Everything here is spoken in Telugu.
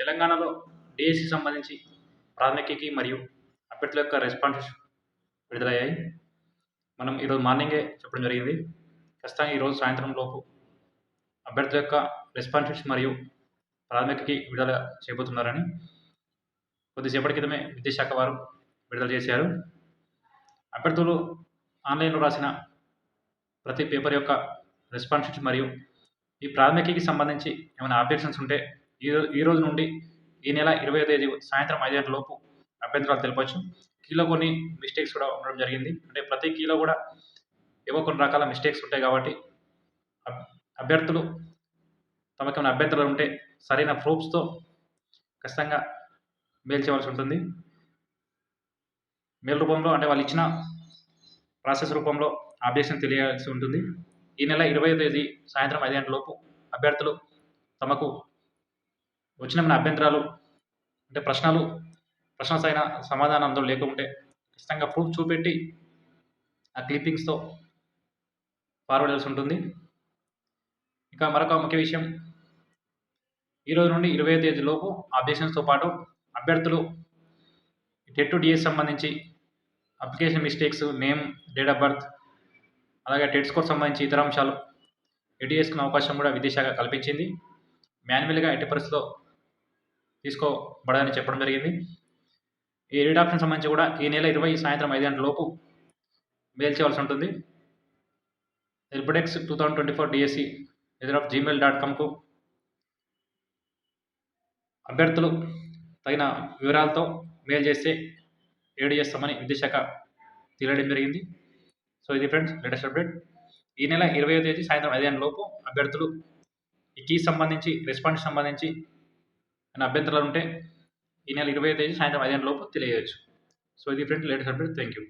తెలంగాణలో డిఎస్సి సంబంధించి ప్రాథమికకి మరియు అభ్యర్థుల యొక్క రెస్పాన్సెస్ విడుదలయ్యాయి. మనం ఈరోజు మార్నింగే చెప్పడం జరిగింది. ఖచ్చితంగా ఈరోజు సాయంత్రం లోపు అభ్యర్థుల యొక్క రెస్పాన్సెస్ మరియు ప్రాథమికకి విడుదల చేయబోతున్నారని కొద్దిసేపటి క్రితమే విద్యాశాఖ వారు విడుదల చేశారు. అభ్యర్థులు ఆన్లైన్లో రాసిన ప్రతి పేపర్ యొక్క రెస్పాన్సెస్ మరియు ఈ ప్రాథమికకి సంబంధించి ఏమైనా ఆబ్జెక్షన్స్ ఉంటే ఈ ఈ రోజు నుండి ఈ నెల ఇరవై తేదీ సాయంత్రం ఐదు గంటల లోపు అభ్యంతరాలు తెలపచ్చు కీలో కొన్ని మిస్టేక్స్ కూడా ఉండడం జరిగింది. అంటే ప్రతి కీలో కూడా ఏవో కొన్ని రకాల మిస్టేక్స్ ఉంటాయి కాబట్టి అబ్- అభ్యర్థులు తమకేమైనా అభ్యంతరాలు ఉంటే సరైన ప్రూఫ్స్తో ఖచ్చితంగా మెయిల్ చేయవలసి ఉంటుంది. మెయిల్ రూపంలో అంటే వాళ్ళు ఇచ్చిన ప్రాసెస్ రూపంలో అబ్జెక్షన్ తెలియాల్సి ఉంటుంది. ఈ నెల ఇరవై తేదీ సాయంత్రం ఐదు గంటల లోపు అభ్యర్థులు తమకు వచ్చిన మన అభ్యంతరాలు అంటే ప్రశ్నలు ప్రశ్న సైన సమాధానం లేకుంటే ఖచ్చితంగా ప్రూఫ్ చూపెట్టి ఆ క్లిప్పింగ్స్తో ఫార్వర్డ్ చేసి ఉంటుంది. ఇంకా మరొక ముఖ్య విషయం ఈరోజు నుండి ఇరవై తేదీ లోపు అబ్జెక్షన్స్తో పాటు అభ్యర్థులు టెట్ టు డిఎస్ సంబంధించి application mistakes name date of birth అలాగే టెట్ స్కోర్ సంబంధించి ఇతర అంశాలు ఎడిఎస్కున్న అవకాశం కూడా విదేశాగా కల్పించింది. మాన్యువల్గా ఎట్టి పరిస్థితిలో తీసుకోబడదని చెప్పడం జరిగింది. ఈ రీడ్ ఆప్షన్ సంబంధించి కూడా ఈ నెల ఇరవై సాయంత్రం ఐదు గంటల లోపు మెయిల్ చేయవలసి ఉంటుంది. ఎల్బడెక్స్ two thousand twenty four DSC ఎదురు ఆఫ్ జీమెయిల్ డాట్ కామ్కు అభ్యర్థులు తగిన వివరాలతో మెయిల్ చేస్తే ఏడు చేస్తామని విద్యాశాఖ తెలియడం జరిగింది. సో ఇది ఫ్రెండ్స్ లేటెస్ట్ అప్డేట్. ఈ నెల ఇరవై తేదీ సాయంత్రం ఐదు గంటల లోపు అభ్యర్థులు ఈ కీ సంబంధించి రెస్పాన్స్ సంబంధించి అని అభ్యంతరాలు ఉంటే ఈ నెల ఇరవై తేదీ సాయంత్రం ఐదు గంటల లోపు తెలియజేయచ్చు. సో ఇది friends latest update thank you